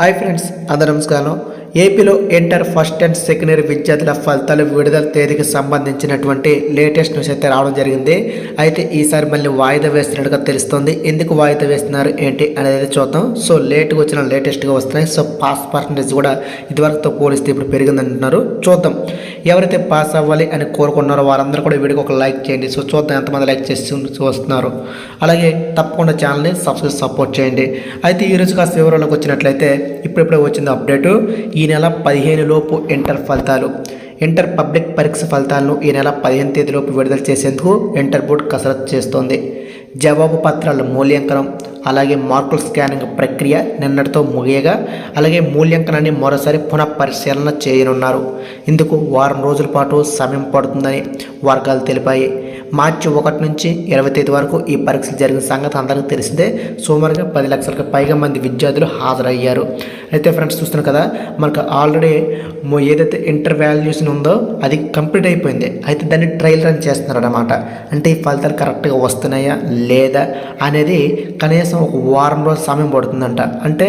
Hi friends అందరూ నమస్కారం. ఏపీలో inter first and second year విద్యార్థుల ఫలితాలు విడుదల తేదీకి సంబంధించినటువంటి లేటెస్ట్ న్యూస్ అయితే రావడం జరిగింది. అయితే ఈసారి మళ్ళీ వాయిదా వేస్తున్నట్టుగా తెలుస్తుంది. ఎందుకు వాయిదా వేస్తున్నారు ఏంటి అనేది చూద్దాం. సో లేట్గా వచ్చిన లేటెస్ట్గా వస్తున్నాయి. సో పాస్ పర్సంటేజ్ కూడా ఇదివరకుతో పోలిస్తే ఇప్పుడు పెరిగిందంటున్నారు. చూద్దాం. ఎవరైతే పాస్ అవ్వాలి అని కోరుకున్నారో వారందరూ కూడా వీడికి వీడియోకి ఒక లైక్ చేయండి. సో చూద్దాం ఎంతమంది లైక్ చేసి వస్తున్నారు. అలాగే తప్పకుండా ఛానల్ని సబ్స్క్రైబ్ సపోర్ట్ చేయండి. అయితే ఈరోజు కాస్త వివరాలకు వచ్చినట్లయితే ఇప్పుడిప్పుడే వచ్చింది అప్డేటు ఈ నెల పదిహేను లోపు ఇంటర్ ఫలితాలు. ఇంటర్ పబ్లిక్ పరీక్ష ఫలితాలను ఈ నెల పదిహేను తేదీలోపు విడుదల చేసేందుకు ఇంటర్ బోర్డు కసరత్తు చేస్తోంది. జవాబు పత్రాల మూల్యాంకనం. అలాగే మార్కుల స్కానింగ్ ప్రక్రియ నిన్నటితో ముగియగా అలాగే మూల్యాంకనాన్ని మరోసారి పునః పరిశీలన చేయనున్నారు. ఇందుకు వారం రోజుల పాటు సమయం పడుతుందని వర్గాలు తెలిపాయి. మార్చి ఒకటి నుంచి ఇరవై తేదీ వరకు ఈ పరీక్షలు జరిగిన సంగతి అందరికీ తెలిసిందే. సుమారుగా పది లక్షలకు పైగా మంది విద్యార్థులు హాజరయ్యారు. అయితే ఫ్రెండ్స్ చూస్తున్నారు కదా మనకు ఆల్రెడీ ఏదైతే ఇంటర్ వాల్యూషన్ ఉందో అది కంప్లీట్ అయిపోయింది. అయితే దాన్ని ట్రయల్ రన్ చేస్తున్నారు అనమాట అంటే ఈ ఫలితాలు కరెక్ట్గా వస్తున్నాయా లేదా అనేది కనీసం ఒక వారం రోజుల సమయం పడుతుందంట. అంటే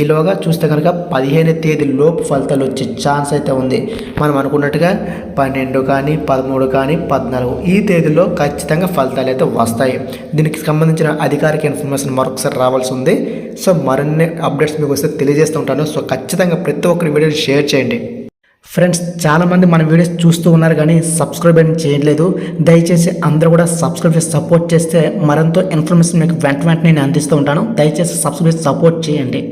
ఈలోగా చూస్తే కనుక పదిహేను తేదీ లోపు ఫలితాలు వచ్చే ఛాన్స్ అయితే ఉంది. మనం అనుకున్నట్టుగా పన్నెండు కానీ పదమూడు కానీ పద్నాలుగు ఈ తేదీలో ఖచ్చితంగా ఫలితాలు అయితే వస్తాయి. దీనికి సంబంధించిన అధికారిక ఇన్ఫర్మేషన్ మరొకసారి రావాల్సి ఉంది. సో మరిన్ని అప్డేట్స్ మీకు వస్తే తెలియజేస్తూ ఉంటాను. సో ఖచ్చితంగా ప్రతి ఒక్కరి వీడియోని షేర్ చేయండి. ఫ్రెండ్స్ చాలామంది మన వీడియోస్ చూస్తూ ఉన్నారు కానీ సబ్స్క్రైబ్ అని చేయట్లేదు. దయచేసి అందరూ కూడా సబ్స్క్రైబ్ చేసి సపోర్ట్ చేస్తే మరెంతో ఇన్ఫర్మేషన్ మీకు వెంట వెంటనే నేను అందిస్తూ ఉంటాను. దయచేసి సబ్స్క్రైబ్ సపోర్ట్ చేయండి.